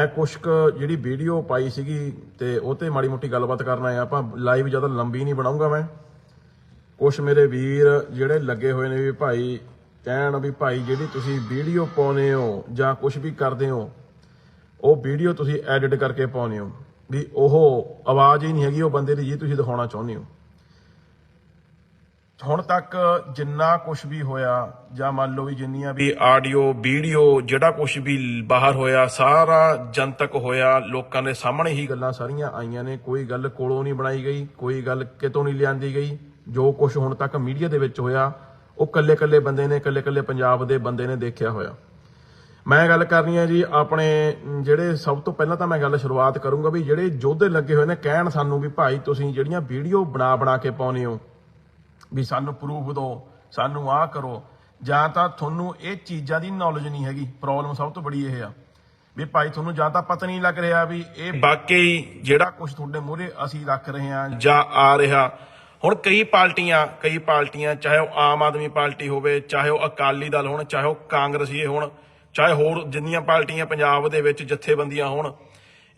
ਮੈਂ ਕੁਛ ਕੁ ਜਿਹੜੀ ਵੀਡੀਓ ਪਾਈ ਸੀਗੀ ਤੇ ਉਹ ਤੇ ਮਾੜੀ ਮੋਟੀ ਗੱਲਬਾਤ ਕਰਨ ਆਏ ਆਪਾਂ ਲਾਈਵ ਜ਼ਿਆਦਾ ਲੰਬੀ ਨਹੀਂ ਬਣਾਉਂਗਾ ਮੈਂ। ਕੁਛ ਮੇਰੇ ਵੀਰ ਜਿਹੜੇ ਲੱਗੇ ਹੋਏ ਨੇ ਵੀ ਭਾਈ ਕਹਿਣ ਵੀ ਭਾਈ ਜਿਹੜੀ ਤੁਸੀਂ ਵੀਡੀਓ ਪਾਉਨੇ ਹੋ ਜਾਂ ਕੁਛ ਵੀ ਕਰਦੇ ਹੋ, ਉਹ ਵੀਡੀਓ ਤੁਸੀਂ ਐਡਿਟ ਕਰਕੇ ਪਾਉਨੇ ਹੋ। ਵੀ ਉਹ ਆਵਾਜ਼ ਹੀ ਨਹੀਂ ਹੈਗੀ, ਉਹ ਬੰਦੇ ਦੀ ਜੀ ਤੁਸੀਂ ਦਿਖਾਉਣਾ ਚਾਹੁੰਦੇ ਹੋ। ਹੁਣ ਤੱਕ ਜਿੰਨਾ ਕੁਝ ਵੀ ਹੋਇਆ, ਜਾਂ ਮੰਨ ਲਓ ਵੀ ਜਿੰਨੀਆਂ ਵੀ ਆਡੀਓ, ਵੀਡੀਓ, ਜਿਹੜਾ ਕੁਝ ਵੀ ਬਾਹਰ ਹੋਇਆ, ਸਾਰਾ ਜਨਤਕ ਹੋਇਆ, ਲੋਕਾਂ ਦੇ ਸਾਹਮਣੇ ਹੀ ਗੱਲਾਂ ਸਾਰੀਆਂ ਆਈਆਂ ਨੇ। ਕੋਈ ਗੱਲ ਕੋਲੋਂ ਨਹੀਂ ਬਣਾਈ ਗਈ, ਕੋਈ ਗੱਲ ਕਿਤੋਂ ਨਹੀਂ ਲਿਆਂਦੀ ਗਈ। ਜੋ ਕੁਝ ਹੁਣ ਤੱਕ ਮੀਡੀਆ ਦੇ ਵਿੱਚ ਹੋਇਆ, ਉਹ ਕੱਲੇ-ਕੱਲੇ ਬੰਦੇ ਨੇ ਕੱਲੇ-ਕੱਲੇ ਪੰਜਾਬ ਦੇ ਬੰਦੇ ਨੇ ਦੇਖਿਆ ਹੋਇਆ। ਮੈਂ ਗੱਲ ਕਰਨੀ ਹੈ ਜੀ, ਆਪਣੇ ਜਿਹੜੇ ਸਭ ਤੋਂ ਪਹਿਲਾਂ ਤਾਂ ਮੈਂ ਗੱਲ ਸ਼ੁਰੂਆਤ ਕਰੂੰਗਾ ਵੀ ਜਿਹੜੇ ਯੋਧੇ ਲੱਗੇ ਹੋਏ ਨੇ, ਕਹਿਣ ਸਾਨੂੰ ਵੀ ਭਾਈ ਤੁਸੀਂ ਜਿਹੜੀਆਂ ਵੀਡੀਓ ਬਣਾ ਬਣਾ ਕੇ ਪਾਉਨੇ ਹੋ ਵੀ ਸਾਨੂੰ ਪ੍ਰੂਫ ਦਿਓ ਸਾਨੂੰ ਆਹ ਕਰੋ। ਜਾਂ ਤਾਂ ਤੁਹਾਨੂੰ ਇਹ ਚੀਜ਼ਾਂ ਦੀ ਨੌਲੇਜ ਨਹੀਂ ਹੈਗੀ। ਪ੍ਰੋਬਲਮ ਸਭ ਤੋਂ ਬੜੀ ਇਹ ਆ। ਵੀ ਭਾਈ, ਤੁਹਾਨੂੰ ਜਾਂ ਤਾਂ ਪਤਾ ਨਹੀਂ ਲੱਗ ਰਿਹਾ ਵੀ ਇਹ ਵਾਕਈ ਜਿਹੜਾ ਕੁਝ ਤੁਹਾਡੇ ਮੂਹਰੇ ਅਸੀਂ ਰੱਖ ਰਹੇ ਹਾਂ ਜਾਂ ਆ ਰਿਹਾ। ਹੁਣ ਕਈ ਪਾਰਟੀਆਂ ਕਈ ਪਾਰਟੀਆਂ, ਚਾਹੇ ਉਹ ਆਮ ਆਦਮੀ ਪਾਰਟੀ ਹੋਵੇ, ਚਾਹੇ ਉਹ ਅਕਾਲੀ ਦਲ ਹੋਣ, ਚਾਹੇ ਉਹ ਕਾਂਗਰਸੀ ਹੋਣ, ਚਾਹੇ ਹੋਰ ਜਿੰਨੀਆਂ ਪਾਰਟੀਆਂ ਪੰਜਾਬ ਦੇ ਵਿੱਚ ਜਥੇਬੰਦੀਆਂ ਹੋਣ,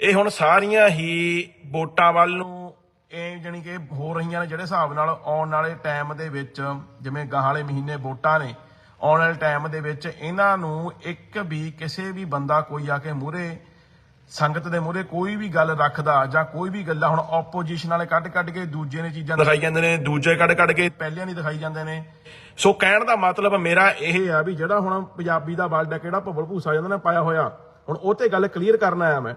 ਇਹ ਹੁਣ ਸਾਰੀਆਂ ਹੀ ਵੋਟਾਂ ਵੱਲ ਨੂੰ ਇਹ ਜਾਣੀ ਕਿ ਹੋ ਰਹੀਆਂ ਨੇ ਜਿਹੜੇ ਹਿਸਾਬ ਨਾਲ ਆਉਣ ਵਾਲੇ ਟਾਈਮ ਦੇ ਵਿੱਚ ਜਿਵੇਂ ਗਾਹਾਂ ਵਾਲੇ ਮਹੀਨੇ ਵੋਟਾਂ ਨੇ ਆਉਣ ਵਾਲੇ ਟਾਈਮ ਦੇ ਵਿੱਚ ਇਹਨਾਂ ਨੂੰ ਇੱਕ ਵੀ ਕਿਸੇ ਵੀ ਬੰਦਾ ਕੋਈ ਆ ਕੇ ਮੂਹਰੇ ਸੰਗਤ ਦੇ ਮੂਹਰੇ ਕੋਈ ਵੀ ਗੱਲ ਰੱਖਦਾ ਜਾਂ ਕੋਈ ਵੀ ਗੱਲਾਂ ਹੁਣ ਆਪੋਜੀਸ਼ਨ ਵਾਲੇ ਕੱਢ ਕੱਢ ਕੇ ਦੂਜੇ ਨੇ ਚੀਜ਼ਾਂ ਦਿਖਾਈ ਜਾਂਦੇ ਨੇ ਦੂਜੇ ਕੱਢ ਕੱਢ ਕੇ। ਪਹਿਲਿਆਂ ਨਹੀਂ ਦਿਖਾਈ ਜਾਂਦੇ ਨੇ। ਸੋ ਕਹਿਣ ਦਾ ਮਤਲਬ ਮੇਰਾ ਇਹ ਆ ਵੀ ਜਿਹੜਾ ਹੁਣ ਪੰਜਾਬੀ ਦਾ ਵਰਡ ਹੈ ਕਿਹੜਾ ਭੱਬਲ ਭੂਸਾ ਜਾਂਦਾ ਨੇ ਪਾਇਆ ਹੋਇਆ ਹੁਣ ਉਹ ਤੇ ਗੱਲ ਕਲੀਅਰ ਕਰਨ ਆਇਆ ਮੈਂ।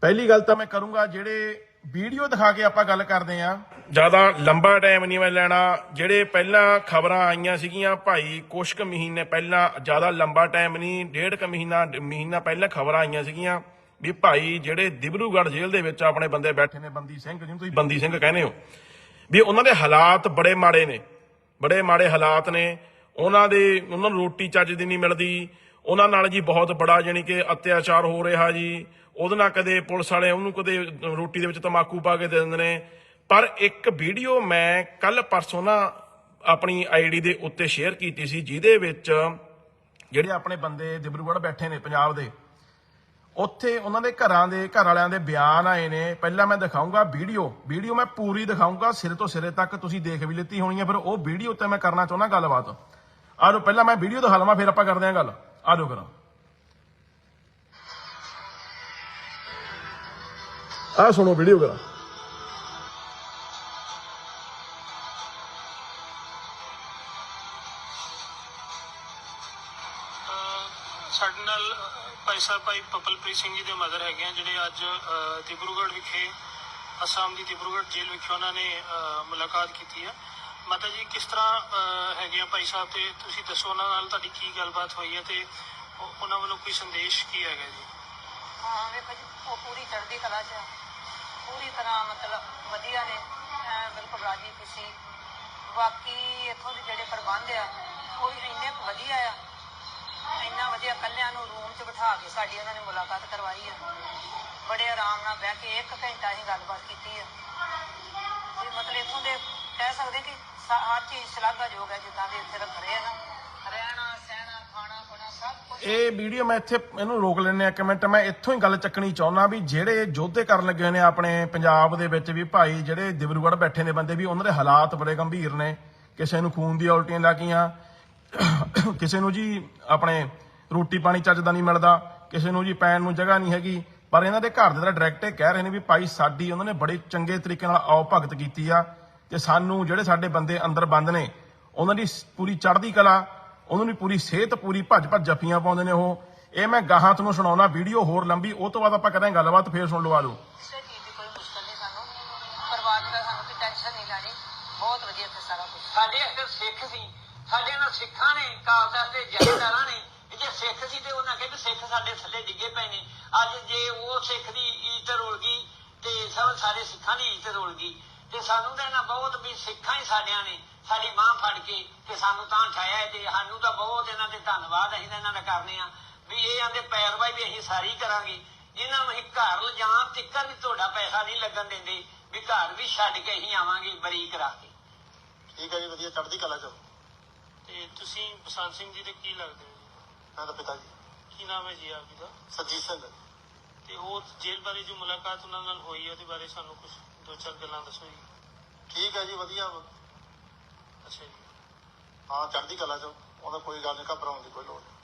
ਪਹਿਲੀ ਗੱਲ ਤਾਂ ਮੈਂ ਕਰੂੰਗਾ ਜਿਹੜੇ ਵੀਡੀਓ ਦਿਖਾ ਕੇ ਆਪਾਂ ਗੱਲ ਕਰਦੇ ਆ ਜ਼ਿਆਦਾ ਲੰਬਾ ਟਾਈਮ ਨਹੀਂ ਮੈਂ ਲੈਣਾ। ਜਿਹੜੇ ਪਹਿਲਾਂ ਖਬਰਾਂ ਆਈਆਂ ਸੀਗੀਆਂ, ਭਾਈ ਕੁਛ ਕੁ ਮਹੀਨੇ ਪਹਿਲਾਂ, ਜ਼ਿਆਦਾ ਲੰਬਾ ਟਾਈਮ ਨਹੀਂ, ਡੇਢ ਕੁ ਮਹੀਨਾ ਮਹੀਨਾ ਪਹਿਲਾਂ ਖਬਰਾਂ ਆਈਆਂ ਸੀਗੀਆਂ ਵੀ ਭਾਈ ਜਿਹੜੇ ਦਿਬਰੂਗੜ੍ਹ ਜੇਲ੍ਹ ਦੇ ਵਿੱਚ ਆਪਣੇ ਬੰਦੇ ਬੈਠੇ ਨੇ, ਬੰਦੀ ਸਿੰਘ, ਜਿਹਨੂੰ ਤੁਸੀਂ ਬੰਦੀ ਸਿੰਘ ਕਹਿੰਦੇ ਹੋ, ਵੀ ਉਹਨਾਂ ਦੇ ਹਾਲਾਤ ਬੜੇ ਮਾੜੇ ਨੇ, ਬੜੇ ਮਾੜੇ ਹਾਲਾਤ ਨੇ। ਉਹਨਾਂ ਦੇ, ਉਹਨਾਂ ਨੂੰ ਰੋਟੀ ਚੱਜ ਦੀ ਨਹੀਂ ਮਿਲਦੀ। ਉਹਨਾਂ ਨਾਲ ਜੀ ਬਹੁਤ ਬੜਾ ਜਾਣੀ ਕਿ ਅਤਿਆਚਾਰ ਹੋ ਰਿਹਾ ਜੀ। ਉਹਦੇ ਨਾਲ ਕਦੇ ਪੁਲਿਸ ਵਾਲੇ ਉਹਨੂੰ ਕਦੇ ਰੋਟੀ ਦੇ ਵਿੱਚ ਤਮਾਕੂ ਪਾ ਕੇ ਦੇ ਦਿੰਦੇ ਨੇ। ਪਰ ਇੱਕ ਵੀਡੀਓ ਮੈਂ ਕੱਲ ਪਰਸੋਂ ਨਾ ਆਪਣੀ ਆਈਡੀ ਦੇ ਉੱਤੇ ਸ਼ੇਅਰ ਕੀਤੀ ਸੀ, ਜਿਹਦੇ ਵਿੱਚ ਜਿਹੜੇ ਆਪਣੇ ਬੰਦੇ ਦਿਬਰੂਗੜ੍ਹ ਬੈਠੇ ਨੇ ਪੰਜਾਬ ਦੇ, ਉੱਥੇ ਉਹਨਾਂ ਦੇ ਘਰਾਂ ਦੇ, ਘਰ ਵਾਲਿਆਂ ਦੇ ਬਿਆਨ ਆਏ ਨੇ। ਪਹਿਲਾਂ ਮੈਂ ਦਿਖਾਉਂਗਾ ਵੀਡੀਓ ਵੀਡੀਓ ਮੈਂ ਪੂਰੀ ਦਿਖਾਉਂਗਾ ਸਿਰੇ ਤੋਂ ਸਿਰੇ ਤੱਕ ਤੁਸੀਂ ਦੇਖ ਵੀ ਲਿੱਤੀ ਹੋਣੀ ਹੈ, ਫਿਰ ਉਹ ਵੀਡੀਓ ਤੇ ਮੈਂ ਕਰਨਾ ਚਾਹੁੰਦਾ ਗੱਲਬਾਤ। ਆਹ ਲਓ ਪਹਿਲਾਂ ਮੈਂ ਵੀਡੀਓ ਦਿਖਾ ਲਵਾਂ, ਫਿਰ ਆਪਾਂ ਕਰਦੇ ਹਾਂ ਗੱਲ। ਆ ਜਾਓ ਕਰਾਂ। ਆ ਸੁਣੋ ਵੀਡੀਓ ਕਰਾਂ ਸਾਡੇ ਨਾਲ ਭਾਈ ਸਾਹਿਬ ਭਾਈ ਪਪਲਪ੍ਰੀਤ ਸਿੰਘ ਜੀ ਦੇ ਮਦਰ ਹੈਗੇ ਆ ਜਿਹੜੇ ਅੱਜ ਦਿਬਰੂਗੜ੍ਹ ਵਿਖੇ ਅਸਾਮ ਦੀ ਦਿਬਰੂਗੜ੍ਹ ਜੇਲ੍ਹ ਵਿਖੇ ਉਹਨਾਂ ਨੇ ਮੁਲਾਕਾਤ ਕੀਤੀ ਹੈ ਮਾਤਾ ਜੀ ਕਿਸ ਤਰ੍ਹਾਂ ਹੈਗੇ ਆ ਭਾਈ ਸਾਹਿਬ ਤੇ ਤੁਸੀਂ ਦੱਸੋ ਉਹਨਾਂ ਨਾਲ ਤੁਹਾਡੀ ਕੀ ਗੱਲਬਾਤ ਹੋਈ ਹੈ ਤੇ ਉਹ- ਉਹਨਾਂ ਵੱਲੋਂ ਕੋਈ ਸੰਦੇਸ਼ ਕੀ ਹੈਗਾ ਜੀ? ਹਾਂ ਵੇਖੋ ਜੀ ਉਹ ਪੂਰੀ ਚੜ੍ਹਦੀ ਕਲਾ 'ਚ ਆ। ਪੂਰੀ ਤਰ੍ਹਾਂ ਮਤਲਬ ਵਧੀਆ ਨੇ। ਬਿਲਕੁਲ ਰਾਜੀ ਖੁਸ਼ੀ। ਬਾਕੀ ਇੱਥੋਂ ਦੇ ਜਿਹੜੇ ਪ੍ਰਬੰਧ ਆ, ਉਹ ਵੀ ਇੰਨੇ ਵਧੀਆ ਆ। ਇੰਨਾ ਵਧੀਆ ਕੱਲਿਆਂ ਨੂੰ ਰੂਮ 'ਚ ਬਿਠਾ ਕੇ ਸਾਡੀ ਉਹਨਾਂ ਨੇ ਮੁਲਾਕਾਤ ਕਰਵਾਈ ਆ। ਬੜੇ ਆਰਾਮ ਨਾਲ ਬਹਿ ਕੇ ਇੱਕ ਘੰਟਾ ਹੀ ਗੱਲਬਾਤ ਕੀਤੀ ਆ। ਤੇ ਮਤਲਬ ਇੱਥੋਂ ਦੇ ਕਹਿ ਸਕਦੇ ਕਿ ਹਰ ਚੀਜ਼ ਸ਼ਲਾਘਾਯੋਗ ਹੈ ਜਿੱਦਾਂ ਦੇ ਇੱਥੇ ਰੱਖ ਰਹੇ ਆ ਨਾ। ਰਹਿਣਾ ਇਹ ਵੀਡੀਓ ਮੈਂ ਇੱਥੇ ਇਹਨੂੰ ਰੋਕ ਲੈਣੇ ਆ ਇੱਕ ਮਿੰਟ। ਮੈਂ ਇੱਥੋਂ ਹੀ ਗੱਲ ਚੱਕਣੀ ਚਾਹੁੰਦਾ ਵੀ ਜਿਹੜੇ ਯੋਧੇ ਕਰਨ ਲੱਗੇ ਨੇ ਆਪਣੇ ਪੰਜਾਬ ਦੇ ਵਿੱਚ ਵੀ ਭਾਈ, ਜਿਹੜੇ ਦਿਬਰੂਗੜ੍ਹ ਬੈਠੇ ਨੇ ਬੰਦੇ ਵੀ, ਉਹਨਾਂ ਦੇ ਹਾਲਾਤ ਬੜੇ ਗੰਭੀਰ ਨੇ। ਕਿਸੇ ਨੂੰ ਖੂਨ ਦੀਆਂ ਉਲਟੀਆਂ ਲੱਗੀਆਂ ਕਿਸੇ ਨੂੰ ਜੀ ਆਪਣੇ ਰੋਟੀ ਪਾਣੀ ਚੱਜ ਦਾ ਨਹੀਂ ਮਿਲਦਾ। ਕਿਸੇ ਨੂੰ ਜੀ ਪੈਣ ਨੂੰ ਜਗ੍ਹਾ ਨਹੀਂ ਹੈਗੀ। ਪਰ ਇਹਨਾਂ ਦੇ ਘਰ ਦੇ ਤਾਂ ਡਾਇਰੈਕਟ ਇਹ ਕਹਿ ਰਹੇ ਨੇ ਵੀ ਭਾਈ, ਸਾਡੀ ਉਹਨਾਂ ਨੇ ਬੜੇ ਚੰਗੇ ਤਰੀਕੇ ਨਾਲ ਆਓ ਭਗਤ ਕੀਤੀ ਆ। ਤੇ ਸਾਨੂੰ ਜਿਹੜੇ ਸਾਡੇ ਬੰਦੇ ਅੰਦਰ ਬੰਦ ਨੇ, ਉਹਨਾਂ ਦੀ ਪੂਰੀ ਚੜ੍ਹਦੀ ਕਲਾ ਉਹਨਾਂ ਦੀ ਪੂਰੀ ਸਿਹਤ ਪੂਰੀ ਭੱਜ ਭੱਜ ਜੱਫੀਆਂ ਪਾਉਂਦੇ ਨੇ ਉਹ। ਇਹ ਮੈਂ ਗਾਹਾਂ ਤੁਹਾਨੂੰ ਸੁਣਾਉਣਾ ਵੀਡੀਓ ਹੋਰ ਲੰਬੀ ਉਹ ਤੋਂ ਬਾਅਦ ਆਪਾਂ ਕਰਾਂਗੇ ਗੱਲਬਾਤ ਫੇਰ ਸੁਣ ਆ ਲਓ ਕਿਸੇ ਚੀਜ਼ ਦੀ ਕੋਈ ਮੁਸ਼ਕਲ ਨਹੀਂ ਸਾਨੂੰ ਪਰਿਵਾਰ ਦਾ ਸਾਨੂੰ ਕੋਈ ਟੈਨਸ਼ਨ ਨਹੀਂ ਲੈਣੀ। ਬਹੁਤ ਵਧੀਆ ਇੱਥੇ ਸਾਰਾ ਕੁਝ ਸਾਡੇ ਇੱਥੇ ਸਿੱਖ ਸੀ। ਸਾਡੇ ਨਾਲ ਸਿੱਖਾਂ ਨੇ ਕਾਲਦਾ ਤੇ ਨੇ। ਜੇ ਸਿੱਖ ਸੀ ਤੇ ਉਹਨਾਂ ਕਹਿੰਦੇ ਸਿੱਖ ਸਾਡੇ ਥੱਲੇ ਡਿੱਗੇ ਪਏ ਨੇ। ਅੱਜ ਜੇ ਉਹ ਸਿੱਖ ਦੀ ਇੱਜ਼ਤ ਰੋਲ ਗਈ ਤੇ ਸਭ ਸਾਰੇ ਸਿੱਖਾਂ ਦੀ ਇੱਜ਼ਤ ਰੋਲ ਗਈ। ਤੇ ਸਾਨੂੰ ਤਾਂ ਇਹਨਾਂ ਬਹੁਤ ਵੀ ਸਿੱਖਾਂ ਹੀ ਸਾਡਿਆਂ ਨੇ। ਸਾਡੀ ਬਾਹ ਫੜ ਕੇ ਤੇ ਸਾਨੂੰ ਤਾਂ ਠਾਇਆ ਹੈ ਤੇ ਸਾਨੂੰ ਤਾਂ ਬਹੁਤ ਇਹਨਾਂ ਦੇ ਧੰਨਵਾਦ ਅਸੀਂ ਤਾਂ ਇਹਨਾਂ ਦਾ ਕਰਨੇ ਆ ਵੀ ਇਹ ਆਂਦੇ ਪੈਰਵਾਈ ਵੀ ਅਸੀਂ ਸਾਰੀ ਕਰਾਂਗੇ। ਇਹਨਾਂ ਨੂੰ ਅਸੀਂ ਘਰ ਲਿਜਾਣ ਤਿੱਕਰ ਵੀ ਤੁਹਾਡਾ ਪੈਸਾ ਨਹੀਂ ਲੱਗਣ ਦਿੰਦੇ ਵੀ ਘਰ ਵੀ ਛੱਡ ਕੇ ਅਸੀਂ ਆਵਾਂਗੇ ਬਰੀ ਕਰਾ ਕੇ। ਠੀਕ ਹੈ ਜੀ ਵਧੀਆ ਚੜ੍ਹਦੀ ਕਲਾ ਚ ਤੇ ਤੁਸੀਂ ਬਸੰਤ ਸਿੰਘ ਜੀ ਦੇ ਕੀ ਲੱਗਦੇ ਹੋ ਜੀ? ਮੈਂ ਤਾਂ ਪਿਤਾ ਜੀ। ਕੀ ਨਾਮ ਹੈ ਜੀ ਆਪ ਜੀ ਦਾ? ਸਰਜੀਤ ਸਿੰਘ। ਤੇ ਉਹ ਜੇਲ੍ਹ ਬਾਰੇ ਜੋ ਮੁਲਾਕਾਤ ਉਹਨਾਂ ਨਾਲ ਹੋਈ ਹੈ ਉਹਦੇ ਬਾਰੇ ਸਾਨੂੰ ਕੁਝ ਦੋ ਚਾਰ ਗੱਲਾਂ ਦੱਸੋ ਜੀ। ਠੀਕ ਹੈ ਜੀ ਵਧੀਆ। ਵਾ। ਅੱਛਾ ਜੀ। ਹਾਂ ਚੜ੍ਹਦੀ ਕਲਾ ਚ। ਉਹਦਾ ਕੋਈ ਗੱਲ ਨਹੀਂ ਘਬਰਾਉਣ ਦੀ ਕੋਈ ਲੋੜ ਨਹੀਂ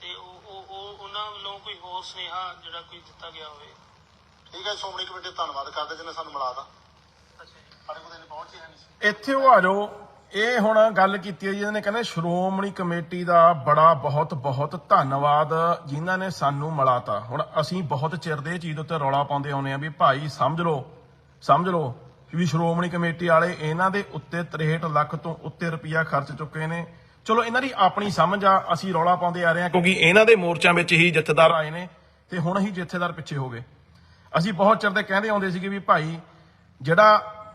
ਤੇ ਉਹ ਉਹ ਉਹ ਉਹਨਾਂ ਵੱਲੋਂ ਕੋਈ ਹੋਰ ਸੁਨੇਹਾ ਜਿਹੜਾ ਕੋਈ ਦਿੱਤਾ ਗਿਆ ਹੋਵੇ? ਠੀਕ ਹੈ ਸ਼੍ਰੋਮਣੀ ਕਮੇਟੀ ਦਾ ਧੰਨਵਾਦ ਕਰਦੇ ਜਿਹਨੇ ਸਾਨੂੰ ਮਿਲਾਤਾ ਅੱਛਾ ਜੀ। ਸਾਡੇ ਕੋਲ ਇਹਨੇ ਪਹੁੰਚੀ ਹੈ ਨਹੀਂ ਸੀ। ਇੱਥੇ ਉਹ ਆ ਜਾਓ। ਇਹ ਹੁਣ ਗੱਲ ਕੀਤੀ ਹੈ ਜੀ ਇਹਨਾਂ ਨੇ ਕਹਿੰਦੇ ਸ਼੍ਰੋਮਣੀ ਕਮੇਟੀ ਦਾ ਬੜਾ ਬਹੁਤ ਬਹੁਤ ਧੰਨਵਾਦ ਜਿਨ੍ਹਾਂ ਨੇ ਸਾਨੂੰ ਮਿਲਾਤਾ ਹੁਣ ਅਸੀਂ ਬਹੁਤ ਚਿਰ ਦੇ ਇਹ ਚੀਜ਼ ਉੱਤੇ ਰੌਲਾ ਪਾਉਂਦੇ ਆਉਂਦੇ ਆ ਵੀ ਭਾਈ ਸਮਝ ਲਓ ਸਮਝ ਲਓ। ਵੀ ਸ਼੍ਰੋਮਣੀ ਕਮੇਟੀ ਵਾਲੇ ਇਹਨਾਂ ਦੇ ਉੱਤੇ 63 ਲੱਖ ਤੋਂ ਉੱਤੇ ਰੁਪਇਆ ਖਰਚ ਚੁੱਕੇ ਨੇ। ਚਲੋ, ਇਹਨਾਂ ਦੀ ਆਪਣੀ ਸਮਝ ਆ, ਅਸੀਂ ਰੌਲਾ ਪਾਉਂਦੇ ਆ ਰਹੇ ਹਾਂ ਕਿਉਂਕਿ ਇਹਨਾਂ ਦੇ ਮੋਰਚਿਆਂ ਵਿੱਚ ਹੀ ਜਥੇਦਾਰ ਆਏ ਨੇ ਤੇ ਹੁਣ ਹੀ ਜਥੇਦਾਰ ਪਿੱਛੇ ਹੋ ਗਏ। ਅਸੀਂ ਬਹੁਤ ਚਿਰ ਦੇ ਕਹਿੰਦੇ ਆਉਂਦੇ ਸੀਗੇ ਵੀ ਭਾਈ, ਜਿਹੜਾ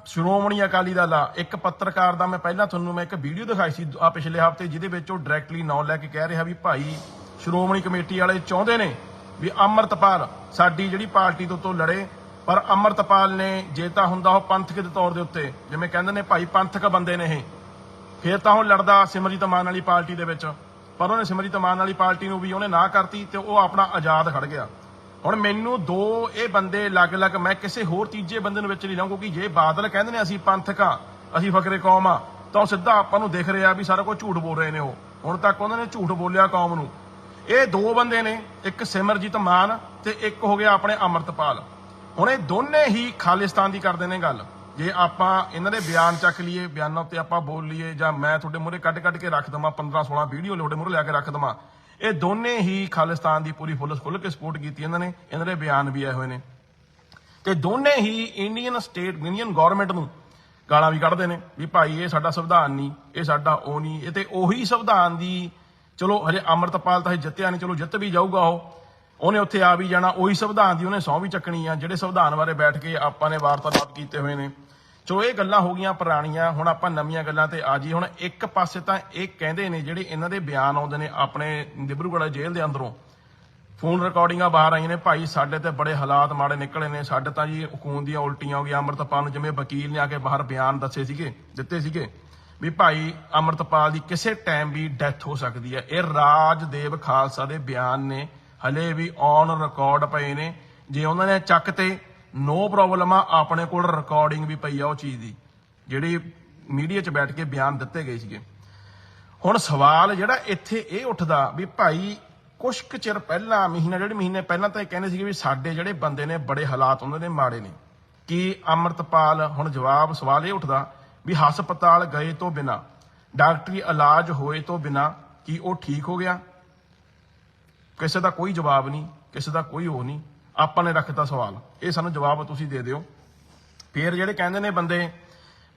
ਸ਼੍ਰੋਮਣੀ ਅਕਾਲੀ ਦਲ ਆ, ਇੱਕ ਪੱਤਰਕਾਰ ਦਾ ਮੈਂ ਪਹਿਲਾਂ ਤੁਹਾਨੂੰ ਮੈਂ ਇੱਕ ਵੀਡੀਓ ਦਿਖਾਈ ਸੀ ਆ ਪਿਛਲੇ ਹਫ਼ਤੇ, ਜਿਹਦੇ ਵਿੱਚ ਉਹ ਡਾਇਰੈਕਟਲੀ ਨਾਂ ਲੈ ਕੇ ਕਹਿ ਰਿਹਾ ਵੀ ਭਾਈ, ਸ਼੍ਰੋਮਣੀ ਕਮੇਟੀ ਵਾਲੇ ਚਾਹੁੰਦੇ ਨੇ ਵੀ ਅਮਰਤਪਾਲ ਸਾਡੀ ਜਿਹੜੀ ਪਾਰਟੀ ਤੋਂ ਤੋਂ ਲੜੇ ਪਰ ਅਮਰਤਪਾਲ ਨੇ ਜੇ ਤਾਂ ਹੁੰਦਾ ਉਹ ਪੰਥਕ ਦੇ ਤੌਰ ਦੇ ਉੱਤੇ, ਜਿਵੇਂ ਕਹਿੰਦੇ ਨੇ ਭਾਈ ਪੰਥਕ ਬੰਦੇ ਨੇ ਇਹ। ਫਿਰ ਤਾਂ ਉਹ ਲੜਦਾ ਸਿਮਰਜੀਤ ਮਾਨ ਵਾਲੀ ਪਾਰਟੀ ਦੇ ਵਿੱਚ। ਪਰ ਉਹਨੇ ਸਿਮਰਜੀਤ ਮਾਨ ਵਾਲੀ ਪਾਰਟੀ ਨੂੰ ਵੀ ਉਹਨੇ ਨਾ ਕਰਤੀ ਤੇ ਉਹ ਆਪਣਾ ਆਜ਼ਾਦ ਖੜ ਗਿਆ। ਹੁਣ ਮੈਨੂੰ ਦੋ ਇਹ ਬੰਦੇ ਅਲੱਗ-ਅਲੱਗ, ਮੈਂ ਕਿਸੇ ਹੋਰ ਤੀਜੇ ਬੰਦੇ ਨੂੰ ਵਿੱਚ ਨਹੀਂ ਲਾਉਂ ਕਿਉਂਕਿ ਜੇ ਬਾਦਲ ਕਹਿੰਦੇ ਨੇ ਅਸੀਂ ਪੰਥਕ ਆ, ਅਸੀਂ ਫਕਰੇ ਕੌਮ ਆ, ਤਾਂ ਉਹ ਸਿੱਧਾ ਆਪਾਂ ਨੂੰ ਦਿਖ ਰਿਹਾ ਵੀ ਸਾਰਾ ਕੁਝ ਝੂਠ ਬੋਲ ਰਹੇ ਨੇ ਉਹ। ਹੁਣ ਤੱਕ ਉਹਨਾਂ ਨੇ ਝੂਠ ਬੋਲਿਆ ਕੌਮ ਨੂੰ। ਇਹ ਦੋ ਬੰਦੇ ਨੇ, ਇੱਕ ਸਿਮਰਜੀਤ ਮਾਨ ਤੇ ਇੱਕ ਹੋ ਗਿਆ ਆਪਣੇ ਅਮਰਤਪਾਲ। ਹੁਣ ਇਹ ਦੋਨੇ ਹੀ ਖਾਲਿਸਤਾਨ ਦੀ ਕਰਦੇ ਨੇ ਗੱਲ। ਜੇ ਆਪਾਂ ਇਹਨਾਂ ਦੇ ਬਿਆਨ ਚੱਕ ਲਈਏ, ਬਿਆਨਾਂ ਉੱਤੇ ਆਪਾਂ ਬੋਲ ਲਈਏ, ਜਾਂ ਮੈਂ ਤੁਹਾਡੇ ਮੂਹਰੇ ਕੱਢ ਕੱਢ ਕੇ ਰੱਖ ਦਵਾਂ 15 16 ਵੀਡੀਓ ਤੁਹਾਡੇ ਮੂਹਰੇ ਲਿਆ ਕੇ ਰੱਖ ਦਵਾਂ, ਇਹ ਦੋਨੇ ਹੀ ਖਾਲਿਸਤਾਨ ਦੀ ਪੂਰੀ ਫੁੱਲ ਖੁੱਲ ਕੇ ਸਪੋਰਟ ਕੀਤੀ ਇਹਨਾਂ ਨੇ, ਇਹਨਾਂ ਦੇ ਬਿਆਨ ਵੀ ਆਏ ਹੋਏ ਨੇ। ਤੇ ਦੋਨੇ ਹੀ ਇੰਡੀਅਨ ਸਟੇਟ ਇੰਡੀਅਨ ਗਵਰਨਮੈਂਟ ਨੂੰ ਗਾਲਾਂ ਵੀ ਕੱਢਦੇ ਨੇ ਵੀ ਭਾਈ ਇਹ ਸਾਡਾ ਸੰਵਿਧਾਨ ਨਹੀਂ, ਇਹ ਸਾਡਾ ਉਹ ਨਹੀਂ, ਇਹ ਤੇ ਉਹੀ ਸੰਵਿਧਾਨ ਦੀ ਚਲੋ ਹਜੇ ਅਮਰਤਪਾਲ ਤਾਂ ਹਜੇ ਜਿੱਤਿਆ ਨਹੀਂ, ਚਲੋ ਜਿੱਤ ਵੀ ਜਾਊਗਾ ਉਹ। ਉਹਨੇ ਉੱਥੇ ਆ ਵੀ ਜਾਣਾ, ਉਹੀ ਸੰਵਿਧਾਨ ਦੀ ਉਹਨੇ ਸਹੁੰ ਵੀ ਚੱਕਣੀ ਆ, ਜਿਹੜੇ ਸੰਵਿਧਾਨ ਬਾਰੇ ਬੈਠ ਕੇ ਆਪਾਂ ਨੇ ਵਾਰਤਾਲਾਪ ਕੀਤੇ ਹੋਏ ਨੇ। ਚਲੋ ਇਹ ਗੱਲਾਂ ਹੋ ਗਈਆਂ ਪੁਰਾਣੀਆਂ, ਹੁਣ ਆਪਾਂ ਨਵੀਆਂ ਗੱਲਾਂ ਤੇ ਆ ਜੀ ਹੁਣ ਇੱਕ ਪਾਸੇ ਤਾਂ ਇਹ ਕਹਿੰਦੇ ਨੇ, ਜਿਹੜੇ ਇਹਨਾਂ ਦੇ ਬਿਆਨ ਆਉਂਦੇ ਨੇ ਆਪਣੇ ਡਿਬਰੂਗੜ੍ਹ ਜੇਲ੍ਹ ਦੇ ਅੰਦਰੋਂ, ਫੋਨ ਰਿਕਾਰਡਿੰਗਾਂ ਬਾਹਰ ਆਈਆਂ ਨੇ, ਭਾਈ ਸਾਡੇ ਤੇ ਬੜੇ ਹਾਲਾਤ ਮਾੜੇ ਨਿਕਲੇ ਨੇ, ਸਾਡੇ ਤਾਂ ਜੀ ਖੂਨ ਦੀਆਂ ਉਲਟੀਆਂ ਹੋ ਗਈਆਂ, ਅੰਮ੍ਰਿਤਪਾਲ ਨੂੰ ਜਿਵੇਂ ਵਕੀਲ ਨੇ ਆ ਕੇ ਬਾਹਰ ਬਿਆਨ ਦੱਸੇ ਸੀਗੇ, ਦਿੱਤੇ ਸੀਗੇ, ਵੀ ਭਾਈ ਅੰਮ੍ਰਿਤਪਾਲ ਦੀ ਕਿਸੇ ਟਾਈਮ ਵੀ ਡੈਥ ਹੋ ਸਕਦੀ ਹੈ। ਇਹ ਰਾਜਦੇਵ ਖਾਲਸਾ ਦੇ ਬਿਆਨ ਨੇ ਹਲੇ ਵੀ ਔਨ ਰਿਕਾਰਡ ਪਏ ਨੇ। ਜੇ ਉਹਨਾਂ ਨੇ ਚੱਕ ਤੇ ਨੋ ਪ੍ਰੋਬਲਮ ਆ, ਆਪਣੇ ਕੋਲ ਰਿਕਾਰਡਿੰਗ ਵੀ ਪਈ ਆ ਉਹ ਚੀਜ਼ ਦੀ, ਜਿਹੜੀ ਮੀਡੀਆ 'ਚ ਬੈਠ ਕੇ ਬਿਆਨ ਦਿੱਤੇ ਗਏ ਸੀਗੇ। ਹੁਣ ਸਵਾਲ ਜਿਹੜਾ ਇੱਥੇ ਇਹ ਉੱਠਦਾ ਵੀ ਭਾਈ, ਕੁਛ ਕੁ ਚਿਰ ਪਹਿਲਾਂ, ਮਹੀਨਾ, ਡੇਢ ਮਹੀਨੇ ਪਹਿਲਾਂ ਤਾਂ ਇਹ ਕਹਿੰਦੇ ਸੀਗੇ ਵੀ ਸਾਡੇ ਜਿਹੜੇ ਬੰਦੇ ਨੇ, ਬੜੇ ਹਾਲਾਤ ਉਹਨਾਂ ਦੇ ਮਾੜੇ ਨੇ। ਕਿ ਅਮਰਤਪਾਲ, ਹੁਣ ਜਵਾਬ ਸਵਾਲ ਇਹ ਉੱਠਦਾ ਵੀ ਹਸਪਤਾਲ ਗਏ ਤੋਂ ਬਿਨਾ, ਡਾਕਟਰੀ ਇਲਾਜ ਹੋਏ ਤੋਂ ਬਿਨਾ, ਕੀ ਉਹ ਠੀਕ ਹੋ ਗਿਆ? ਕਿਸੇ ਦਾ ਕੋਈ ਜਵਾਬ ਨਹੀਂ, ਕਿਸੇ ਦਾ ਕੋਈ ਉਹ ਨਹੀਂ। ਆਪਾਂ ਨੇ ਰੱਖਤਾ ਸਵਾਲ। ਇਹ ਸਾਨੂੰ ਜਵਾਬ ਤੁਸੀਂ ਦੇ ਦਿਓ। ਫਿਰ ਜਿਹੜੇ ਕਹਿੰਦੇ ਨੇ ਬੰਦੇ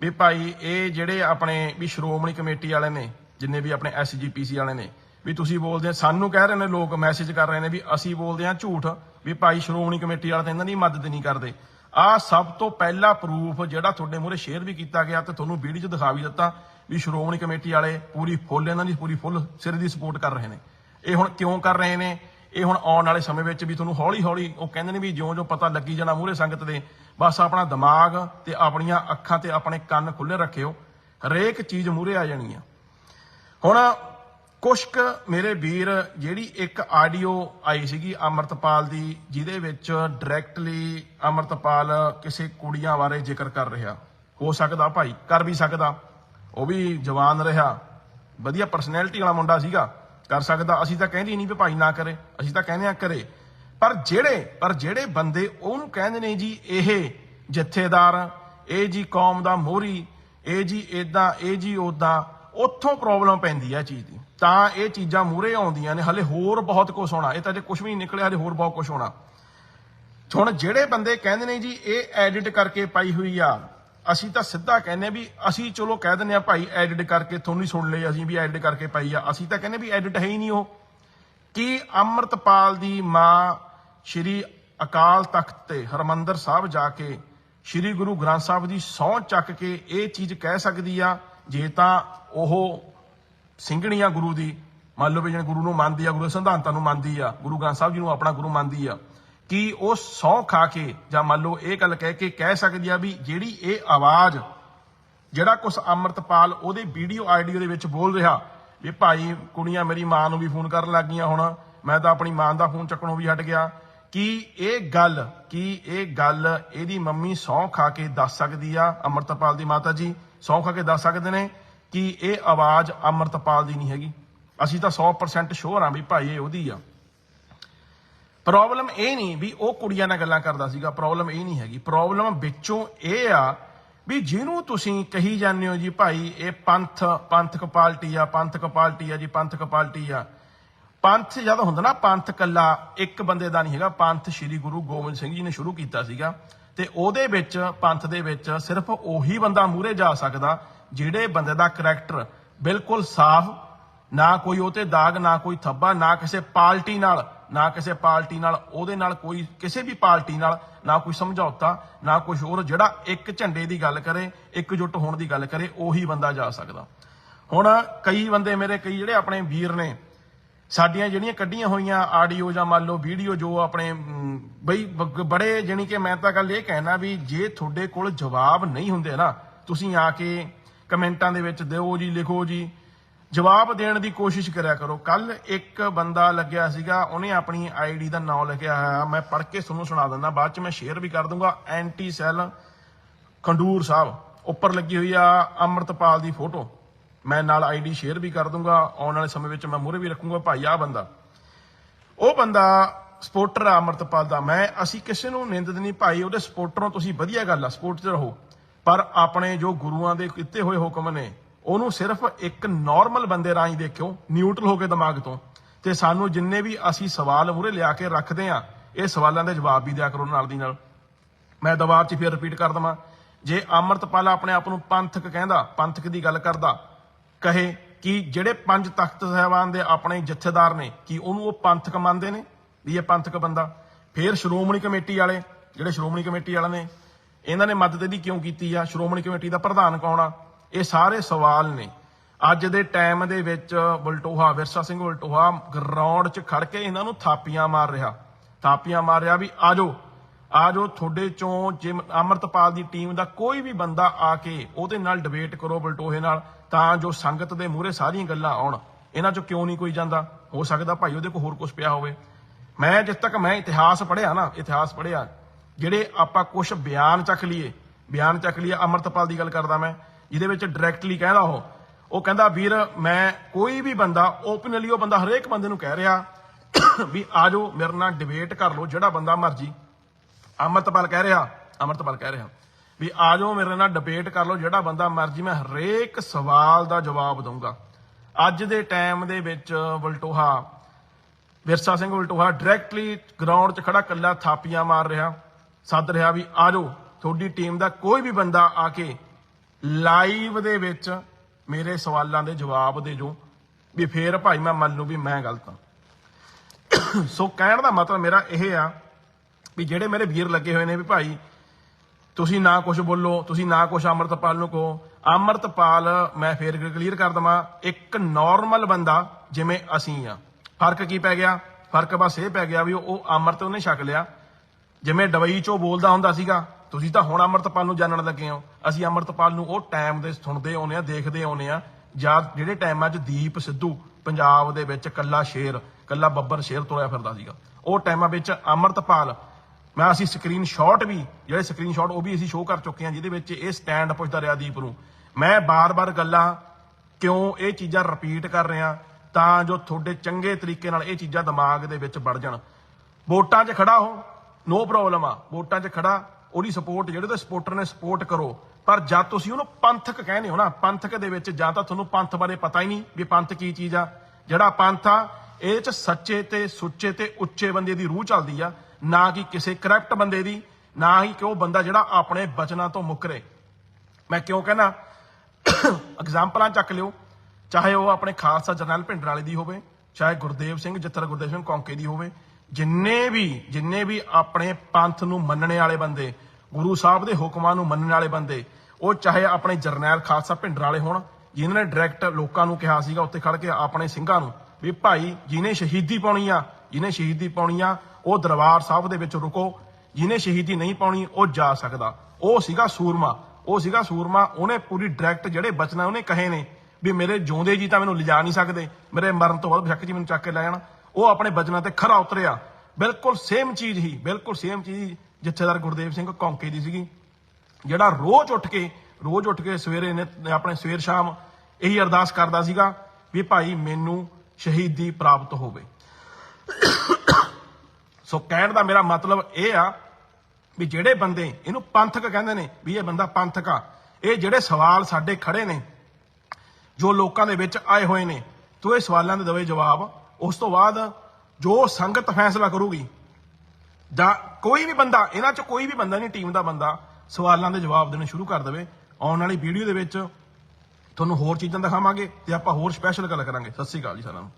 ਵੀ ਭਾਈ ਇਹ ਜਿਹੜੇ ਆਪਣੇ ਵੀ ਸ਼੍ਰੋਮਣੀ ਕਮੇਟੀ ਵਾਲੇ ਨੇ, ਜਿੰਨੇ ਵੀ ਆਪਣੇ ਐਸਜੀਪੀਸੀ ਵਾਲੇ ਨੇ, ਵੀ ਤੁਸੀਂ ਬੋਲਦੇ ਆ ਸਾਨੂੰ ਕਹਿ ਰਹੇ ਨੇ ਲੋਕ ਮੈਸੇਜ ਕਰ ਰਹੇ ਨੇ ਵੀ ਅਸੀਂ ਬੋਲਦੇ ਆ ਝੂਠ, ਵੀ ਭਾਈ ਸ਼੍ਰੋਮਣੀ ਕਮੇਟੀ ਵਾਲੇ ਤਾਂ ਇਹਨਾਂ ਦੀ ਮਦਦ ਨਹੀਂ ਕਰਦੇ। ਆ ਸਭ ਤੋਂ ਪਹਿਲਾ ਪ੍ਰੂਫ ਜਿਹੜਾ ਤੁਹਾਡੇ ਮੂਹਰੇ ਸ਼ੇਅਰ ਵੀ ਕੀਤਾ ਗਿਆ ਤੇ ਤੁਹਾਨੂੰ ਵੀਡੀਓ 'ਚ ਦਿਖਾ ਵੀ ਦਿੱਤਾ ਵੀ ਸ਼੍ਰੋਮਣੀ ਕਮੇਟੀ ਵਾਲੇ ਪੂਰੀ ਫੁੱਲ ਇਹਨਾਂ ਦੀ ਪੂਰੀ ਫੁੱਲ ਸਿਰ ਦੀ ਸਪੋਰਟ ਕਰ ਰਹੇ ਨੇ। ਇਹ ਹੁਣ ਕਿਉਂ ਕਰ ਰਹੇ ਨੇ? ਇਹ ਹੁਣ ਆਉਣ ਵਾਲੇ ਸਮੇਂ ਵਿੱਚ ਵੀ ਤੁਹਾਨੂੰ ਹੌਲੀ ਹੌਲੀ ਉਹ ਕਹਿੰਦੇ ਨੇ ਵੀ ਜਿਉਂ-ਜਿਉਂ ਪਤਾ ਲੱਗੀ ਜਾਣਾ ਮੂਹਰੇ ਸੰਗਤ ਦੇ, ਬਸ ਆਪਣਾ ਦਿਮਾਗ ਤੇ ਆਪਣੀਆਂ ਅੱਖਾਂ ਤੇ ਆਪਣੇ ਕੰਨ ਖੁੱਲੇ ਰੱਖਿਓ। ਹਰੇਕ ਚੀਜ਼ ਮੂਹਰੇ ਆ ਜਾਣੀ ਆ। ਹੁਣ ਕੁਸ਼ਕ ਮੇਰੇ ਵੀਰ, ਜਿਹੜੀ ਇੱਕ ਆਡੀਓ ਆਈ ਸੀਗੀ ਅਮਰਤਪਾਲ ਦੀ, ਜਿਹਦੇ ਵਿੱਚ ਡਾਇਰੈਕਟਲੀ ਅਮਰਤਪਾਲ ਕਿਸੇ ਕੁੜੀਆਂ ਬਾਰੇ ਜ਼ਿਕਰ ਕਰ ਰਿਹਾ। ਹੋ ਸਕਦਾ ਭਾਈ, ਕਰ ਵੀ ਸਕਦਾ। ਉਹ ਵੀ ਜਵਾਨ ਰਿਹਾ। ਵਧੀਆ ਪਰਸਨੈਲਿਟੀ ਵਾਲਾ ਮੁੰਡਾ ਸੀਗਾ। ਕਰ ਸਕਦਾ। ਅਸੀਂ ਤਾਂ ਕਹਿੰਦੇ ਨਹੀਂ ਵੀ ਭਾਈ ਨਾ ਕਰੇ। ਅਸੀਂ ਤਾਂ ਕਹਿੰਦੇ ਆ ਕਰੇ। ਪਰ ਜਿਹੜੇ ਪਰ ਜਿਹੜੇ ਬੰਦੇ ਉਹਨੂੰ ਕਹਿੰਦੇ ਨੇ ਜੀ, ਇਹ ਜਥੇਦਾਰ, ਇਹ ਜੀ ਕੌਮ ਦਾ ਮੋਹਰੀ, ਇਹ ਜੀ ਇਦਾਂ ਇਹ ਜੀ ਉਦਾਂ ਉੱਥੋਂ ਪ੍ਰੋਬਲਮ ਪੈਂਦੀ ਆ ਚੀਜ਼ ਦੀ। ਤਾਂ ਇਹ ਚੀਜ਼ਾਂ ਮੂਰੇ ਆਉਂਦੀਆਂ ਨੇ। ਹਲੇ ਹੋਰ ਬਹੁਤ ਕੁਝ ਹੋਣਾ। ਇਹ ਤਾਂ ਜੇ ਕੁਝ ਵੀ ਨਹੀਂ ਨਿਕਲਿਆ, ਹਲੇ ਹੋਰ ਬਹੁਤ ਕੁਝ ਹੋਣਾ। ਹੁਣ ਜਿਹੜੇ ਬੰਦੇ ਕਹਿੰਦੇ ਨੇ ਜੀ, ਇਹ ਐਡਿਟ ਕਰਕੇ ਪਾਈ ਹੋਈ ਆ ਅਸੀਂ ਤਾਂ ਸਿੱਧਾ ਕਹਿੰਦੇ ਵੀ ਅਸੀਂ ਚਲੋ ਕਹਿ ਦਿੰਦੇ ਆ ਭਾਈ ਐਡਿਟ ਕਰਕੇ ਤੁਹਾਨੂੰ ਹੀ ਸੁਣ ਲਏ, ਅਸੀਂ ਵੀ ਐਡਿਟ ਕਰਕੇ ਪਾਈ ਆ। ਅਸੀਂ ਤਾਂ ਕਹਿੰਦੇ ਵੀ ਐਡਿਟ ਹੈ ਹੀ ਨਹੀਂ ਉਹ। ਕਿ ਅੰਮ੍ਰਿਤਪਾਲ ਦੀ ਮਾਂ ਸ਼੍ਰੀ ਅਕਾਲ ਤਖਤ ਤੇ ਹਰਮੰਦਰ ਸਾਹਿਬ ਜਾ ਕੇ ਸ਼੍ਰੀ ਗੁਰੂ ਗ੍ਰੰਥ ਸਾਹਿਬ ਦੀ ਸਹੁੰ ਚੱਕ ਕੇ ਇਹ ਚੀਜ਼ ਕਹਿ ਸਕਦੀ ਆ, ਜੇ ਤਾਂ ਉਹ ਸਿੰਘਣੀ ਆ ਗੁਰੂ ਦੀ, ਮੰਨ ਲਓ ਵੀ ਜਿਹੜੇ ਗੁਰੂ ਨੂੰ ਮੰਨਦੀ ਆ, ਗੁਰੂ ਸਿਧਾਂਤਾਂ ਨੂੰ ਮੰਨਦੀ ਆ, ਗੁਰੂ ਗ੍ਰੰਥ ਸਾਹਿਬ ਜੀ ਨੂੰ ਆਪਣਾ ਗੁਰੂ ਮੰਨਦੀ ਆ ਕਿ ਉਹ ਸਹੁੰ ਖਾ ਕੇ, ਜਾਂ ਮੰਨ ਲਓ ਇਹ ਗੱਲ ਕਹਿ ਕੇ ਕਹਿ ਸਕਦੀ ਆ ਵੀ ਜਿਹੜੀ ਇਹ ਆਵਾਜ਼, ਜਿਹੜਾ ਕੁਛ ਅਮਰਤਪਾਲ ਉਹਦੇ ਵੀਡੀਓ ਆਈਡੀਓ ਦੇ ਵਿੱਚ ਬੋਲ ਰਿਹਾ, ਵੀ ਭਾਈ ਕੁੜੀਆਂ ਮੇਰੀ ਮਾਂ ਨੂੰ ਵੀ ਫੋਨ ਕਰਨ ਲੱਗ ਗਈਆਂ ਹੁਣ, ਮੈਂ ਤਾਂ ਆਪਣੀ ਮਾਂ ਦਾ ਫੋਨ ਚੱਕਣੋਂ ਵੀ ਹਟ ਗਿਆ। ਕਿ ਇਹ ਗੱਲ, ਕਿ ਇਹ ਗੱਲ ਇਹਦੀ ਮੰਮੀ ਸਹੁੰ ਖਾ ਕੇ ਦੱਸ ਸਕਦੀ ਆ ਅਮਰਤਪਾਲ ਦੀ ਮਾਤਾ ਜੀ? ਸਹੁੰ ਖਾ ਕੇ ਦੱਸ ਸਕਦੇ ਨੇ ਕਿ ਇਹ ਆਵਾਜ਼ ਅਮਰਤਪਾਲ ਦੀ ਨਹੀਂ ਹੈਗੀ? ਅਸੀਂ ਤਾਂ 100% ਸ਼ੋਰ ਆ ਵੀ ਭਾਈ ਇਹ ਉਹਦੀ ਆ। ਪ੍ਰੋਬਲਮ ਇਹ ਨਹੀਂ ਵੀ ਉਹ ਕੁੜੀਆਂ ਨਾਲ ਗੱਲਾਂ ਕਰਦਾ ਸੀਗਾ। ਪ੍ਰੋਬਲਮ ਇਹ ਨਹੀਂ ਹੈਗੀ। ਪ੍ਰੋਬਲਮ ਵਿੱਚੋਂ ਇਹ ਆ ਵੀ ਜਿਹਨੂੰ ਤੁਸੀਂ ਕਹੀ ਜਾਂਦੇ ਹੋ ਜੀ ਭਾਈ, ਇਹ ਪੰਥ, ਪੰਥਕ ਪਾਰਟੀ ਆ, ਪੰਥਕ ਪਾਰਟੀ ਆ ਜੀ, ਪੰਥਕ ਪਾਰਟੀ ਆ। ਪੰਥ ਜਦ ਹੁੰਦਾ ਨਾ, ਪੰਥ ਕੱਲਾ ਇੱਕ ਬੰਦੇ ਦਾ ਨਹੀਂ ਹੈਗਾ। ਪੰਥ ਸ੍ਰੀ ਗੁਰੂ ਗੋਬਿੰਦ ਸਿੰਘ ਜੀ ਨੇ ਸ਼ੁਰੂ ਕੀਤਾ ਸੀਗਾ। ਤੇ ਉਹਦੇ ਵਿੱਚ, ਪੰਥ ਦੇ ਵਿੱਚ ਸਿਰਫ ਉਹੀ ਬੰਦਾ ਮੂਹਰੇ ਜਾ ਸਕਦਾ ਜਿਹੜੇ ਬੰਦੇ ਦਾ ਕਰੈਕਟਰ ਬਿਲਕੁਲ ਸਾਫ਼, ਨਾ ਕੋਈ ਉਹ ਤੇ ਦਾਗ, ਨਾ ਕੋਈ ਥੱਬਾ, ਨਾ ਕਿਸੇ ਪਾਰਟੀ ਨਾਲ ਨਾ ਕਿਸੇ ਪਾਰਟੀ ਨਾਲ, ਉਹਦੇ ਨਾਲ ਕੋਈ, ਕਿਸੇ ਵੀ ਪਾਰਟੀ ਨਾਲ ਨਾ ਕੋਈ ਸਮਝੌਤਾ, ਨਾ ਕੁਝ ਹੋਰ, ਜਿਹੜਾ ਇੱਕ ਝੰਡੇ ਦੀ ਗੱਲ ਕਰੇ, ਇਕਜੁੱਟ ਹੋਣ ਦੀ ਗੱਲ ਕਰੇ, ਉਹੀ ਬੰਦਾ ਜਾ ਸਕਦਾ। ਹੁਣ ਕਈ ਬੰਦੇ ਮੇਰੇ, ਕਈ ਜਿਹੜੇ ਆਪਣੇ ਵੀਰ ਨੇ, ਸਾਡੀਆਂ ਜਿਹੜੀਆਂ ਕੱਢੀਆਂ ਹੋਈਆਂ ਆਡੀਓ ਜਾਂ ਮੰਨ ਲਓ ਵੀਡੀਓ ਜੋ ਆਪਣੇ ਬਈ ਬੜੇ ਜਾਣੀ ਕਿ ਮੈਂ ਤਾਂ ਗੱਲ ਇਹ ਕਹਿਣਾ ਵੀ ਜੇ ਤੁਹਾਡੇ ਕੋਲ ਜਵਾਬ ਨਹੀਂ ਹੁੰਦੇ ਨਾ, ਤੁਸੀਂ ਆ ਕੇ ਕਮੈਂਟਾਂ ਦੇ ਵਿੱਚ ਦਿਓ ਜੀ, ਲਿਖੋ ਜੀ ਜਵਾਬ ਦੇਣ ਦੀ ਕੋਸ਼ਿਸ਼ ਕਰਿਆ ਕਰੋ। ਕੱਲ ਇੱਕ ਬੰਦਾ ਲੱਗਿਆ ਸੀਗਾ, ਉਹਨੇ ਆਪਣੀ ਆਈਡੀ ਦਾ ਨਾਮ ਲਿਖਿਆ ਹੋਇਆ। ਮੈਂ ਪੜ੍ਹ ਕੇ ਤੁਹਾਨੂੰ ਸੁਣਾ ਦਿੰਦਾ, ਬਾਅਦ ਚ ਮੈਂ ਸ਼ੇਅਰ ਵੀ ਕਰ ਦੂੰਗਾ। ਐਂਟੀ ਸੈੱਲ ਖੰਡੂਰ ਸਾਹਿਬ, ਉੱਪਰ ਲੱਗੀ ਹੋਈ ਆ ਅੰਮ੍ਰਿਤਪਾਲ ਦੀ ਫੋਟੋ ਮੈਂ ਨਾਲ ਆਈਡੀ ਸ਼ੇਅਰ ਵੀ ਕਰ ਦੂੰਗਾ। ਆਉਣ ਵਾਲੇ ਸਮੇਂ ਵਿੱਚ ਮੈਂ ਮੂਹਰੇ ਵੀ ਰੱਖੂੰਗਾ, ਭਾਈ ਆ ਬੰਦਾ। ਉਹ ਬੰਦਾ ਸਪੋਰਟਰ ਆ ਅੰਮ੍ਰਿਤਪਾਲ ਦਾ। ਮੈਂ, ਅਸੀਂ ਕਿਸੇ ਨੂੰ ਨਿੰਦਦ ਨਹੀਂ, ਭਾਈ, ਉਹਦੇ ਸਪੋਰਟਰੋਂ ਤੁਸੀਂ, ਵਧੀਆ ਗੱਲ ਆ ਸਪੋਰਟ 'ਚ ਰਹੋ ਪਰ ਆਪਣੇ ਜੋ ਗੁਰੂਆਂ ਦੇ ਕੀਤੇ ਹੋਏ ਹੁਕਮ ਨੇ ਉਹਨੂੰ ਸਿਰਫ ਇੱਕ ਨਾਰਮਲ ਬੰਦੇ ਰਾਹੀਂ ਦੇਖਿਓ ਨਿਊਟਰਲ ਹੋ ਕੇ ਦਿਮਾਗ ਤੋਂ। ਤੇ ਸਾਨੂੰ ਜਿੰਨੇ ਵੀ ਅਸੀਂ ਸਵਾਲ ਮੂਹਰੇ ਲਿਆ ਕੇ ਰੱਖਦੇ ਆ ਇਹ ਸਵਾਲਾਂ ਦੇ ਜਵਾਬ ਵੀ ਦਿਆ ਕਰੋ ਨਾਲ ਦੀ ਨਾਲ। ਮੈਂ ਦੁਬਾਰਾ ਚ ਫਿਰ ਰਿਪੀਟ ਕਰ ਦਵਾਂ। ਜੇ ਅਮਰਤਪਾਲ ਆਪਣੇ ਆਪ ਨੂੰ ਪੰਥਕ ਕਹਿੰਦਾ, ਪੰਥਕ ਦੀ ਗੱਲ ਕਰਦਾ, ਕਹੇ ਕਿ ਜਿਹੜੇ ਪੰਜ ਤਖਤ ਸਾਹਿਬਾਨ ਦੇ ਆਪਣੇ ਜਥੇਦਾਰ ਨੇ, ਕਿ ਉਹਨੂੰ ਉਹ ਪੰਥਕ ਮੰਨਦੇ ਨੇ, ਵੀ ਇਹ ਪੰਥਕ ਬੰਦਾ? ਫਿਰ ਸ਼੍ਰੋਮਣੀ ਕਮੇਟੀ ਵਾਲੇ, ਜਿਹੜੇ ਸ਼੍ਰੋਮਣੀ ਕਮੇਟੀ ਵਾਲੇ ਨੇ, ਇਹਨਾਂ ਨੇ ਮਦਦ ਇਹਦੀ ਕਿਉਂ ਕੀਤੀ ਆ? ਸ਼੍ਰੋਮਣੀ ਕਮੇਟੀ ਦਾ ਪ੍ਰਧਾਨ ਕੌਣ ਆ? ਇਹ ਸਾਰੇ ਸਵਾਲ ਨੇ। ਅੱਜ ਦੇ ਟਾਈਮ ਦੇ ਵਿੱਚ ਬਲਟੋਹਾ, ਵਿਰਸਾ ਸਿੰਘ ਬਲਟੋਹਾ ਗਰਾਊਂਡ 'ਚ ਖੜ ਕੇ ਇਹਨਾਂ ਨੂੰ ਥਾਪੀਆਂ ਮਾਰ ਰਿਹਾ। ਥਾਪੀਆਂ ਮਾਰ ਰਿਹਾ ਵੀ ਆਜੋ ਆਜੋ ਤੁਹਾਡੇ ਚੋਂ ਜੇ ਅਮਰਤਪਾਲ ਦੀ ਟੀਮ ਦਾ ਕੋਈ ਵੀ ਬੰਦਾ ਆ ਕੇ ਉਹਦੇ ਨਾਲ ਡਿਬੇਟ ਕਰੋ ਬਲਟੋਹੇ ਨਾਲ, ਤਾਂ ਜੋ ਸੰਗਤ ਦੇ ਮੂਹਰੇ ਸਾਰੀਆਂ ਗੱਲਾਂ ਆਉਣ। ਇਹਨਾਂ 'ਚੋਂ ਕਿਉਂ ਨਹੀਂ ਕੋਈ ਜਾਂਦਾ? ਹੋ ਸਕਦਾ ਭਾਈ ਉਹਦੇ ਕੋਲ ਹੋਰ ਕੁਝ ਪਿਆ ਹੋਵੇ। ਮੈਂ ਜਿਸ ਤੱਕ ਮੈਂ ਇਤਿਹਾਸ ਪੜ੍ਹਿਆ ਨਾ, ਇਤਿਹਾਸ ਪੜ੍ਹਿਆ, ਜਿਹੜੇ ਆਪਾਂ ਕੁਝ ਬਿਆਨ ਚੱਕ ਲਈਏ, ਬਿਆਨ ਚੱਕ ਲਈਏ, ਅਮਰਤਪਾਲ ਦੀ ਗੱਲ ਕਰਦਾ ਮੈਂ ਜਿਹਦੇ ਵਿੱਚ ਡਾਇਰੈਕਟਲੀ ਕਹਿੰਦਾ ਉਹ ਉਹ ਕਹਿੰਦਾ, ਵੀਰ, ਮੈਂ ਕੋਈ ਵੀ ਬੰਦਾ ਓਪਨਲੀ ਉਹ ਬੰਦਾ ਹਰੇਕ ਬੰਦੇ ਨੂੰ ਕਹਿ ਰਿਹਾ ਵੀ ਆਜੋ ਮੇਰੇ ਨਾਲ ਡਿਬੇਟ ਕਰ ਲਓ, ਜਿਹੜਾ ਬੰਦਾ ਮਰਜ਼ੀ। ਅਮਰਤਪਾਲ ਕਹਿ ਰਿਹਾ, ਅਮਰਤਪਾਲ ਕਹਿ ਰਿਹਾ ਵੀ ਆਜੋ ਮੇਰੇ ਨਾਲ ਡਿਬੇਟ ਕਰ ਲਓ, ਜਿਹੜਾ ਬੰਦਾ ਮਰਜ਼ੀ, ਮੈਂ ਹਰੇਕ ਸਵਾਲ ਦਾ ਜਵਾਬ ਦਊਂਗਾ। ਅੱਜ ਦੇ ਟਾਈਮ ਦੇ ਵਿੱਚ ਵਲਟੋਹਾ, ਵਿਰਸਾ ਸਿੰਘ ਵਲਟੋਹਾ ਡਾਇਰੈਕਟਲੀ ਗਰਾਊਂਡ 'ਚ ਖੜਾ ਕੱਲਾ ਥਾਪੀਆਂ ਮਾਰ ਰਿਹਾ, ਸੱਦ ਰਿਹਾ ਵੀ ਆਜੋ ਤੁਹਾਡੀ ਟੀਮ ਦਾ ਕੋਈ ਵੀ ਬੰਦਾ ਆ ਕੇ ਲਾਈਵ ਦੇ ਵਿੱਚ ਮੇਰੇ ਸਵਾਲਾਂ ਦੇ ਜਵਾਬ ਦੇ ਜੋ ਵੀ ਫੇਰ ਭਾਈ ਮੈਂ ਮੰਨ ਲੂ ਵੀ ਮੈਂ ਗਲਤ ਹਾਂ। ਸੋ ਕਹਿਣ ਦਾ ਮਤਲਬ ਮੇਰਾ ਇਹ ਆ ਵੀ ਜਿਹੜੇ ਮੇਰੇ ਵੀਰ ਲੱਗੇ ਹੋਏ ਨੇ ਵੀ ਭਾਈ, ਤੁਸੀਂ ਨਾ ਕੁਝ ਬੋਲੋ, ਤੁਸੀਂ ਨਾ ਕੁਝ ਅਮਰਤਪਾਲ ਨੂੰ ਕਹੋ। ਅਮਰਤਪਾਲ ਮੈਂ ਫੇਰ ਕਲੀਅਰ ਕਰ ਦਵਾਂ, ਇੱਕ ਨਾਰਮਲ ਬੰਦਾ ਜਿਵੇਂ ਅਸੀਂ ਆ। ਫ਼ਰਕ ਕੀ ਪੈ ਗਿਆ? ਫ਼ਰਕ ਬਸ ਇਹ ਪੈ ਗਿਆ ਵੀ ਉਹ- ਉਹ ਅਮਰਤ ਉਹਨੇ ਛਕ ਲਿਆ। ਜਿਵੇਂ ਡਬਈ ਚੋਂ ਬੋਲਦਾ ਹੁੰਦਾ ਸੀਗਾ ਤੁਸੀਂ ਤਾਂ ਹੁਣ ਅਮਰਤਪਾਲ ਨੂੰ ਜਾਣਨ ਲੱਗੇ ਹੋ। ਅਸੀਂ ਅਮਰਤਪਾਲ ਨੂੰ ਉਹ ਟਾਈਮ ਦੇ ਸੁਣਦੇ ਆਉਨੇ ਆ ਦੇਖਦੇ ਆਉਨੇ ਆ ਜਾਂ ਜਿਹੜੇ ਟਾਈਮਾਂ 'ਚ ਦੀਪ ਸਿੱਧੂ ਪੰਜਾਬ ਦੇ ਵਿੱਚ ਕੱਲਾ ਸ਼ੇਰ, ਕੱਲਾ ਬੱਬਰ ਸ਼ੇਰ ਤੋੜਿਆ ਫਿਰਦਾ ਸੀਗਾ। ਉਹ ਟਾਈਮਾਂ ਵਿੱਚ ਅਮਰਤਪਾਲ, ਮੈਂ ਅਸੀਂ ਸਕਰੀਨ ਸ਼ਾਟ ਵੀ, ਜਿਹੜੇ ਸਕਰੀਨ ਸ਼ਾਟ ਉਹ ਵੀ ਅਸੀਂ ਸ਼ੋਅ ਕਰ ਚੁੱਕੇ ਹਾਂ, ਜਿਹਦੇ ਵਿੱਚ ਇਹ ਸਟੈਂਡ ਪੁੱਛਦਾ ਰਿਹਾ ਦੀਪ ਨੂੰ। ਮੈਂ ਬਾਰ-ਬਾਰ ਗੱਲਾਂ, ਕਿਉਂ ਇਹ ਚੀਜ਼ਾਂ ਰਿਪੀਟ ਕਰ ਰਿਹਾ, ਤਾਂ ਜੋ ਤੁਹਾਡੇ ਚੰਗੇ ਤਰੀਕੇ ਨਾਲ ਇਹ ਚੀਜ਼ਾਂ ਦਿਮਾਗ ਦੇ ਵਿੱਚ ਵੜ ਜਾਣ। ਵੋਟਾਂ 'ਚ ਖੜਾ ਹੋ ਨੋ ਪ੍ਰੋਬਲਮ ਆ। ਵੋਟਾਂ 'ਚ ਖੜਾ ਉਹਦੀ ਸਪੋਰਟ ਜਿਹੜੇ ਉਹਦੇ ਸਪੋਰਟਰ ਨੇ ਸਪੋਰਟ ਕਰੋ। ਪਰ ਜਦ ਤੁਸੀਂ ਉਹਨੂੰ ਪੰਥਕ ਕਹਿੰਦੇ ਹੋ ਨਾ, ਪੰਥਕ ਦੇ ਵਿੱਚ ਜਾਂ ਤਾਂ ਤੁਹਾਨੂੰ ਪੰਥ ਬਾਰੇ ਪਤਾ ਹੀ ਨਹੀਂ ਵੀ ਪੰਥ ਕੀ ਚੀਜ਼ ਆ। ਜਿਹੜਾ ਪੰਥ ਆ, ਇਹ 'ਚ ਸੱਚੇ ਤੇ ਸੁੱਚੇ ਤੇ ਉੱਚੇ ਬੰਦੇ ਦੀ ਰੂਹ ਚੱਲਦੀ ਆ, ਨਾ ਕਿ ਕਿਸੇ ਕਰਪਟ ਬੰਦੇ ਦੀ, ਨਾ ਹੀ ਕਿ ਉਹ ਬੰਦਾ ਜਿਹੜਾ ਆਪਣੇ ਬਚਨਾਂ ਤੋਂ ਮੁੱਕਰੇ ਮੈਂ ਕਿਉਂ ਕਹਿੰਦਾ ਐਗਜ਼ਾਮਪਲਾਂ ਚੱਕ ਲਿਓ। ਚਾਹੇ ਉਹ ਆਪਣੇ ਖਾਲਸਾ ਜਰਨੈਲ ਭਿੰਡਰ ਵਾਲੇ ਦੀ ਹੋਵੇ, ਚਾਹੇ ਗੁਰਦੇਵ ਸਿੰਘ ਜਿੱਤਰ ਗੁਰਦੇਵ ਸਿੰਘ ਕੌਂਕੇ ਦੀ ਹੋਵੇ ਜਿੰਨੇ ਵੀ ਜਿੰਨੇ ਵੀ ਆਪਣੇ ਪੰਥ ਨੂੰ ਮੰਨਣੇ ਵਾਲੇ ਬੰਦੇ, ਗੁਰੂ ਸਾਹਿਬ ਦੇ ਹੁਕਮਾਂ ਨੂੰ ਮੰਨਣ ਵਾਲੇ ਬੰਦੇ, ਉਹ ਚਾਹੇ ਆਪਣੇ ਜਰਨੈਲ ਖਾਲਸਾ ਭਿੰਡਰ ਵਾਲੇ ਹੋਣ, ਜਿਨ੍ਹਾਂ ਨੇ ਡਾਇਰੈਕਟ ਲੋਕਾਂ ਨੂੰ ਕਿਹਾ ਸੀਗਾ ਉੱਥੇ ਖੜ ਕੇ ਆਪਣੇ ਸਿੰਘਾਂ ਨੂੰ ਵੀ ਭਾਈ ਜਿਹਨੇ ਸ਼ਹੀਦੀ ਪਾਉਣੀ ਆ, ਜਿਹਨੇ ਸ਼ਹੀਦੀ ਪਾਉਣੀ ਆ, ਉਹ ਦਰਬਾਰ ਸਾਹਿਬ ਦੇ ਵਿੱਚ ਰੁਕੋ, ਜਿਹਨੇ ਸ਼ਹੀਦੀ ਨਹੀਂ ਪਾਉਣੀ, ਉਹ ਜਾ ਸਕਦਾ। ਉਹ ਸੀਗਾ ਸੂਰਮਾ, ਉਹ ਸੀਗਾ ਸੂਰਮਾ, ਉਹਨੇ ਪੂਰੀ ਡਾਇਰੈਕਟ ਜਿਹੜੇ ਬਚਨਾ ਉਹਨੇ ਕਹੇ ਨੇ, ਵੀ ਮੇਰੇ ਜਿਉਂਦੇ ਜੀ ਤਾਂ ਮੈਨੂੰ ਲਿਜਾ ਨਹੀਂ ਸਕਦੇ, ਮੇਰੇ ਮਰਨ ਤੋਂ ਬਾਅਦ ਬਸ਼ੱਕ ਜੀ ਮੈਨੂੰ ਚੱਕ ਕੇ ਲੈ ਜਾਣਾ। ਉਹ ਆਪਣੇ ਬਚਨਾਂ ਤੇ ਖਰਾ ਉਤਰਿਆ। ਬਿਲਕੁਲ ਸੇਮ ਚੀਜ਼ ਹੀ, ਬਿਲਕੁਲ ਸੇਮ ਚੀਜ਼ ਜਥੇਦਾਰ ਗੁਰਦੇਵ ਸਿੰਘ ਕੌਂਕੇ ਦੀ ਸੀਗੀ। ਜਿਹੜਾ ਰੋਜ਼ ਉੱਠ ਕੇ, ਰੋਜ਼ ਉੱਠ ਕੇ ਸਵੇਰੇ ਨੇ ਆਪਣੇ ਸਵੇਰ ਸ਼ਾਮ ਇਹੀ ਅਰਦਾਸ ਕਰਦਾ ਸੀਗਾ ਵੀ ਭਾਈ ਮੈਨੂੰ ਸ਼ਹੀਦੀ ਪ੍ਰਾਪਤ ਹੋਵੇ। ਸੋ ਕਹਿਣ ਦਾ ਮੇਰਾ ਮਤਲਬ ਇਹ ਆ ਵੀ ਜਿਹੜੇ ਬੰਦੇ, ਇਹਨੂੰ ਪੰਥਕ ਕਹਿੰਦੇ ਨੇ ਵੀ ਇਹ ਬੰਦਾ ਪੰਥਕ ਆ। ਇਹ ਜਿਹੜੇ ਸਵਾਲ ਸਾਡੇ ਖੜੇ ਨੇ, ਜੋ ਲੋਕਾਂ ਦੇ ਵਿੱਚ ਆਏ ਹੋਏ ਨੇ, ਤੋ ਇਹ ਸਵਾਲਾਂ ਦੇ ਦਵੇ ਜਵਾਬ ਉਸ ਤੋਂ ਬਾਅਦ ਜੋ ਸੰਗਤ ਫੈਸਲਾ ਕਰੂਗੀ, ਜਾਂ ਕੋਈ ਵੀ ਬੰਦਾ, ਇਹਨਾਂ ਚ ਕੋਈ ਵੀ ਬੰਦਾ ਨਹੀਂ, ਟੀਮ ਦਾ ਬੰਦਾ ਸਵਾਲਾਂ ਦੇ ਜਵਾਬ ਦੇਣੇ ਸ਼ੁਰੂ ਕਰ ਦੇਵੇ। ਆਉਣ ਵਾਲੀ ਵੀਡੀਓ ਦੇ ਵਿੱਚ ਤੁਹਾਨੂੰ ਹੋਰ ਚੀਜ਼ਾਂ ਦਿਖਾਵਾਂਗੇ ਤੇ ਆਪਾਂ ਹੋਰ ਸਪੈਸ਼ਲ ਗੱਲ ਕਰਾਂਗੇ। ਸਤਿ ਸ੍ਰੀ ਅਕਾਲ ਜੀ ਸਾਰਿਆਂ ਨੂੰ।